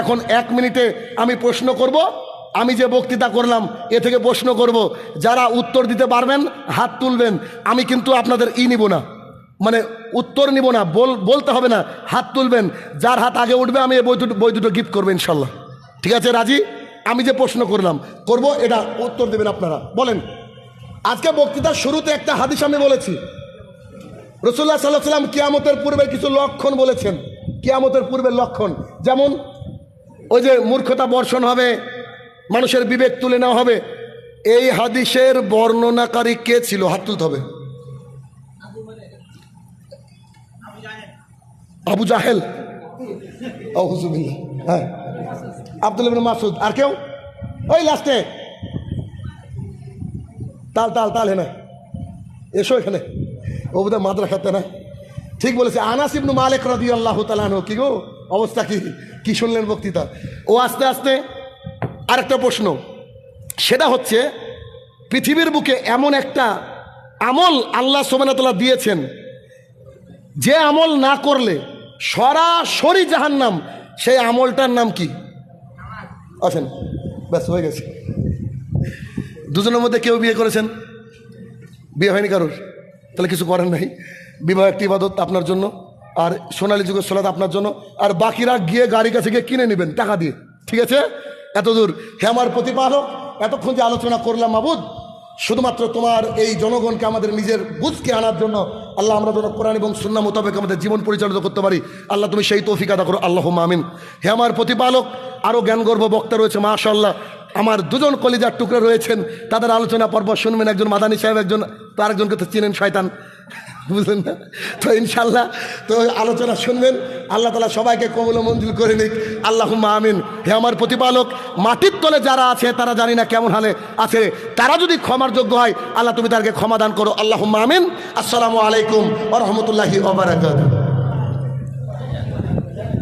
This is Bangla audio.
এখন এক মিনিটে আমি প্রশ্ন করব, আমি যে বক্তৃতা করলাম, এ থেকে প্রশ্ন করব, যারা উত্তর দিতে পারবেন, হাত তুলবেন, আমি কিন্তু আপনাদের ই নিব না। মানে উত্তর নিব না, বল, বলতে হবে না, হাত তুলবেন। যার হাত আগে উঠবে, আমি এই বই দুটো বই দুটো গিফট করব ইনশাল্লাহ। ঠিক আছে, রাজি? আমি যে প্রশ্ন করলাম, করব, এটা উত্তর দেবেন আপনারা। বলেন, আজকে বক্তৃতার শুরুতে একটা হাদিস আমি বলেছি। রসুল্লাহ সাল্লাহ সাল্লাম কিয়ামতের পূর্বে কিছু লক্ষণ বলেছেন। কিয়ামতের পূর্বের লক্ষণ, যেমন ওই যে মূর্খতা বর্ষণ হবে, মানুষের বিবেক তুলে নেওয়া হবে, এই হাদিসের বর্ণনাকারী কে ছিল? হাত তুলতে হবে। আবু জাহেল। হ্যাঁ। আব্দুল মাসুদ আর কেউ? ওই লাস্টে। তাল তাল তাল হেনা এসো এখানে। ও বোধহয় মাদ্রা খাতে না? ঠিক বলেছে। আনাস ইবনু মালিক রাদি আল্লাহ তালানো কি গো? অবস্থা কি? কি শুনলেন বক্তৃতা? ও আস্তে আস্তে আরেকটা প্রশ্ন। সেটা হচ্ছে, পৃথিবীর বুকে এমন একটা আমল আল্লাহ সোমানতলা দিয়েছেন, যে আমল না করলে সরাসরি জাহান্নাম, সেই আমলটার নাম কি? আছেন? ব্যাস, হয়ে গেছে। দুজনের মধ্যে কেউ বিয়ে করেছেন? বিয়ে হয়নি কারোর? তাহলে কিছু করেন নাই। বিবাহ একটি ইবাদত আপনার জন্য। আর সোনালী যুগের সোলাদ আপনার জন্য। আর বাকিরা গিয়ে গাড়ি কাছে গিয়ে কিনে নেবেন টাকা দিয়ে। ঠিক আছে? এত দূর হে প্রতিপালক, এতক্ষণ যে আলোচনা করলাম মাবুদ, শুধুমাত্র তোমার এই জনগণকে আমাদের নিজের বুঝকে আনার জন্য আল্লাহ আমরা যেন কোরআন এবং সুন্না মোতাবেক আমাদের জীবন পরিচালিত করতে পারি। আল্লাহ তুমি সেই তৌফিক আদা করো। আল্লাহ মামিন হে আমার প্রতিপালক আরও জ্ঞানগর্ভ বক্তা রয়েছে মাশাল্লাহ আমার দুজন কলিজার টুকরা রয়েছেন। তাদের আলোচনা পর্ব শুনবেন একজন মাদানী সাহেব, একজন তো আরেকজনকে তো চিনেন শয়তান। বুঝলেন না? তো ইনশাল্লাহ তো আলোচনা শুনবেন। আল্লাহ তালা সবাইকে কবল মঞ্জুর করে নিক। আল্লাহ আমিন। হে আমার প্রতিপালক, মাটির তলে যারা আছে, তারা জানি না কেমন হালে আছে। তারা যদি ক্ষমার যোগ্য হয়, আল্লাহ তুমি তাদেরকে ক্ষমা দান করো। আল্লাহ আমিন। আসসালামু আলাইকুম আ রহমতুল্লাহি ওবরাকাতুহু